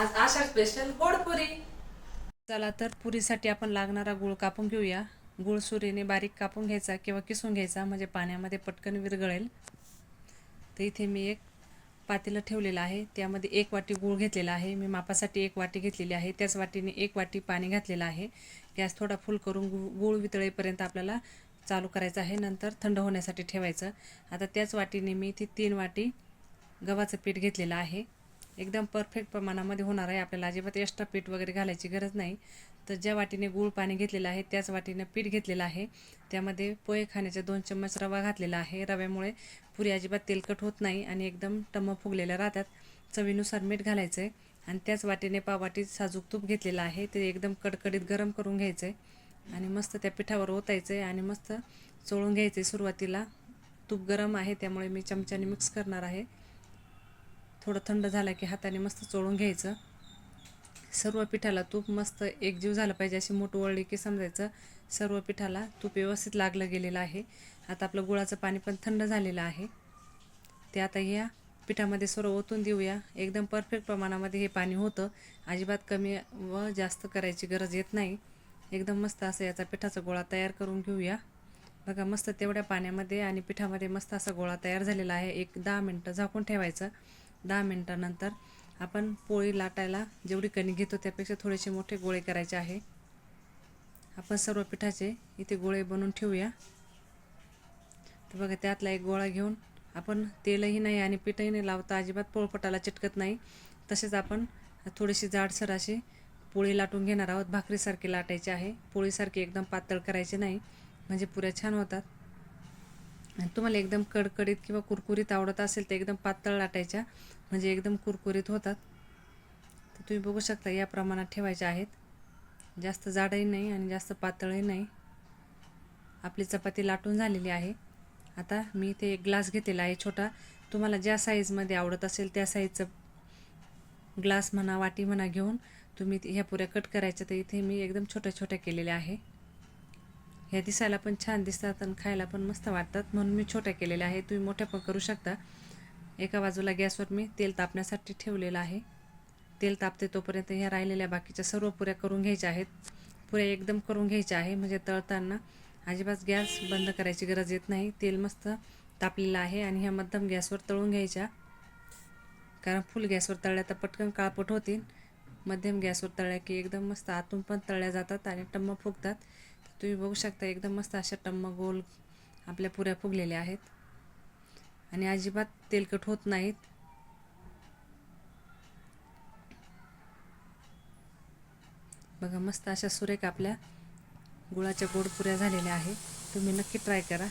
आज आषाढ स्पेशल गोड पुरी चला तर पुरीसाठी आपण लागणारा गुळ कापून घेऊया. गुळ सुरीने बारीक कापून घ्यायचा किंवा किसून घ्यायचा म्हणजे पाण्यामध्ये पटकन विरघळेल. तर इथे मी एक पातेलं ठेवलेलं आहे. त्यामध्ये एक वाटी गूळ घेतलेला आहे. मी मापासाठी एक वाटी घेतलेली आहे. त्याच वाटीने एक वाटी पाणी घातलेलं आहे. गॅस थोडा फुल करून गु गूळ वितळेपर्यंत आपल्याला चालू करायचं आहे. नंतर थंड होण्यासाठी ठेवायचं. आता त्याच वाटीने मी ती तीन वाटी गव्हाचं पीठ घेतलेलं आहे. एकदम परफेक्ट प्रमाणामध्ये होणार आहे. आपल्याला अजिबात एक्स्ट्रा पीठ वगैरे घालायची गरज नाही. तर ज्या वाटीने गूळ पाणी घेतलेलं आहे त्याच वाटीने पीठ घेतलेलं आहे. त्यामध्ये पोहे खाण्याचा दोन चम्मच रवा घातलेला आहे. रव्यामुळे पुरी अजिबात तेलकट होत नाही आणि एकदम टम्म फुगलेल्या राहतात. चवीनुसार मीठ घालायचं आहे आणि त्याच वाटीने पाववाटी साजूक तूप घेतलेलं आहे. ते एकदम कडकडीत गरम करून घ्यायचं आहे आणि मस्त त्या पिठावर ओतायचं आहे आणि मस्त चोळून घ्यायचं आहे सुरुवातीला तूप गरम आहे त्यामुळे मी चमच्याने मिक्स करणार आहे. थोडं थंड झालं की हाताने मस्त चोळून घ्यायचं. सर्व पिठाला तूप मस्त एकजीव झालं पाहिजे अशी मोठ वळली की समजायचं. सर्व पिठाला तूप व्यवस्थित लागलं गेलेलं आहे. आता आपलं गुळाचं पाणी पण थंड झालेलं आहे. ते आता ह्या पिठामध्ये सर्व ओतून देऊया. एकदम परफेक्ट प्रमाणामध्ये हे पाणी होतं. अजिबात कमी व जास्त करायची गरज येत नाही. एकदम मस्त असं याचा पिठाचा गोळा तयार करून घेऊया. बघा मस्त तेवढ्या पाण्यामध्ये आणि पिठामध्ये मस्त असा गोळा तयार झालेला आहे. एक दहा मिनटं झाकून ठेवायचं. दहा मिनटानंतर आपण पोळी लाटायला जेवढी कणी घेतो त्यापेक्षा थोडेसे मोठे गोळे करायचे आहे. आपण सर्व पिठाचे इथे गोळे बनवून ठेवूया. तर बघा त्यातला एक गोळा घेऊन आपण तेलही नाही आणि पिठही नाही लावता अजिबात पोळपटाला चिटकत नाही. तसेच आपण थोडीशी जाडसर अशी पोळी लाटून घेणार आहोत. भाकरीसारखी लाटायची आहे. पोळीसारखी एकदम पातळ करायची नाही. म्हणजे पुऱ्या छान होतात. तुम्हाला एकदम कडकडीत किंवा कुरकुरीत आवडत असेल तर एकदम पातळ लाटायच्या. म्हणजे एकदम कुरकुरीत होतात. तर तुम्ही बघू शकता या प्रमाणात ठेवायच्या आहेत. जास्त जाडही नाही आणि जास्त पातळही नाही. आपली चपाती लाटून झालेली आहे. आता मी इथे एक ग्लास घेतलेला आहे छोटा. तुम्हाला ज्या साईजमध्ये आवडत असेल त्या साईजचं ग्लास म्हणा वाटी म्हणा घेऊन तुम्ही ह्या पुऱ्या कट करायच्या. तर इथे मी एकदम छोट्या छोट्या केलेल्या आहे. ह्या दिसायला पण छान दिसतात आणि खायला पण मस्त वाटतात. म्हणून मी छोट्या केलेल्या आहे. तुम्ही मोठ्या पण करू शकता. एका बाजूला गॅसवर मी तेल तापण्यासाठी ठेवलेलं आहे. तेल तापते तोपर्यंत ह्या राहिलेल्या बाकीच्या सर्व पुऱ्या करून घ्यायच्या आहेत. पुऱ्या एकदम करून घ्यायच्या आहे. म्हणजे तळताना अजिबात गॅस बंद करायची गरज येत नाही. तेल मस्त तापलेलं आहे आणि ह्या मध्यम गॅसवर तळून घ्यायच्या. कारण फुल गॅसवर तळल्या तर पटकन काळपट होतील. मध्यम गॅसवर तळल्या की एकदम मस्त आतून पण तळल्या जातात आणि टम्म फुगतात. तुम्ही बघू शकता एकदम मस्त अशा टम्म गोल आपल्या पुऱ्या फुगलेल्या आहेत. आणि अजिबात तेलकट होत नाहीत. बघा मस्त अशा सुरेख आपल्या गुळाच्या गोड पुऱ्या झालेल्या आहे तुम्ही नक्की ट्राय करा.